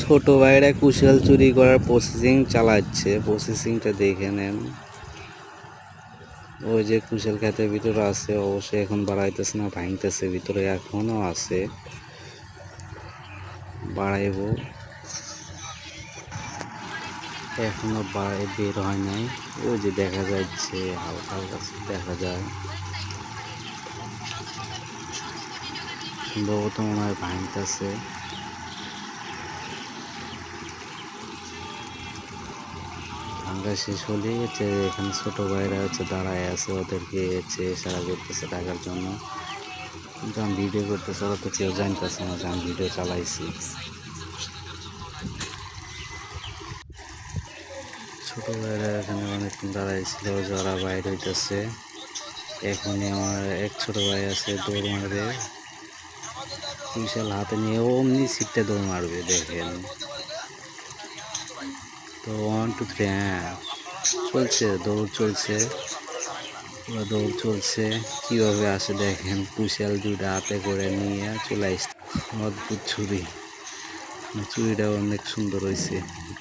ছোট ভাইরা কুশাল চুরি করার প্রসেসিং চালাচ্ছে। প্রসেসিংটা দেখে নেন। ওই যে কুশাল খাতের ভিতরে আছে, অবশ্যই এখন বাড়াইতেছে না, ভাঙতেছে, ভিতরে এখনও আছে। বাড়াইব। এখনও বাড়াই বের হয় নাই। ওই যে দেখা যাচ্ছে, হালকা হালকা দেখা যায়। সম্ভবত মনে হয় ভাঙতেছে। ভাঙ্গা শেষ হলেই হচ্ছে এখানে ছোট ভাইরা হচ্ছে দাঁড়ায় আছে ওদেরকে হচ্ছে ইশারা করতেছে টাকার জন্য। কিন্তু আমি ভিডিও করতেছি, ওরা তো কেউ জানতেছে না যে আমি ভিডিও চালাইছি। ছোট ভাইরা এখানে অনেকক্ষণ দাঁড়াইছিল, যারা বাইরে হইতেছে। এখনই আমার এক ছোট ভাই আছে, দৌড় মারবে। বিশাল হাতে নিয়ে অমনি সিটটা দৌড় মারবে, দেখেন। তো ওয়ান টু থ্রি হ্যাঁ। চলছে, দৌড় চলছে। দৌড় চলছে। কীভাবে আসে দেখেন কুশাল দুটা হাতে করে নিয়ে চলে আসছে। অদ্ভুত ছুরি। চুরিটা অনেক সুন্দর হয়েছে